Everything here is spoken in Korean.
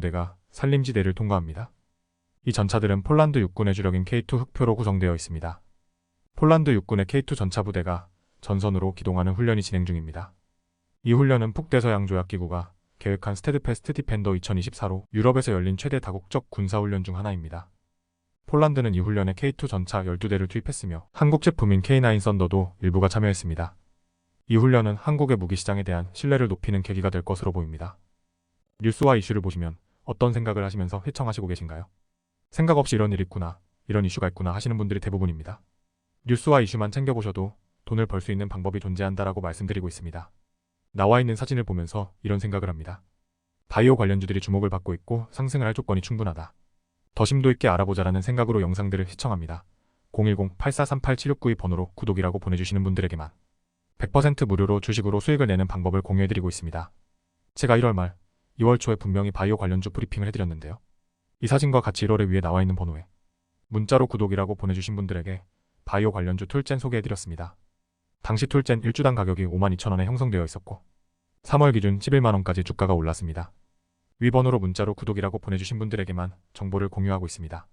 부대가 산림지대를 통과합니다. 이 전차들은 폴란드 육군의 주력인 K2 흑표로 구성되어 있습니다. 폴란드 육군의 K2 전차 부대가 전선으로 기동하는 훈련이 진행 중입니다. 이 훈련은 북대서양 조약기구가 계획한 스테드패스트 디펜더 2024로 유럽에서 열린 최대 다국적 군사훈련 중 하나입니다. 폴란드는 이 훈련에 K2 전차 12대를 투입했으며 한국 제품인 K9 썬더도 일부가 참여했습니다. 이 훈련은 한국의 무기 시장에 대한 신뢰를 높이는 계기가 될 것으로 보입니다. 뉴스와 이슈를 보시면 어떤 생각을 하시면서 회청하시고 계신가요? 생각 없이 이런 일이 있구나, 이런 이슈가 있구나 하시는 분들이 대부분입니다. 뉴스와 이슈만 챙겨보셔도 돈을 벌 수 있는 방법이 존재한다라고 말씀드리고 있습니다. 나와 있는 사진을 보면서 이런 생각을 합니다. 바이오 관련주들이 주목을 받고 있고 상승을 할 조건이 충분하다. 더 심도 있게 알아보자라는 생각으로 영상들을 시청합니다. 010-8438-7692 번호로 구독이라고 보내주시는 분들에게만 100% 무료로 주식으로 수익을 내는 방법을 공유해드리고 있습니다. 제가 1월 말, 2월 초에 분명히 바이오 관련주 브리핑을 해드렸는데요. 이 사진과 같이 1월에 위에 나와 있는 번호에 문자로 구독이라고 보내주신 분들에게 바이오 관련주 툴젠 소개해드렸습니다. 당시 툴젠 1주당 가격이 52,000원에 형성되어 있었고 3월 기준 11만원까지 주가가 올랐습니다. 위 번호로 문자로 구독이라고 보내주신 분들에게만 정보를 공유하고 있습니다.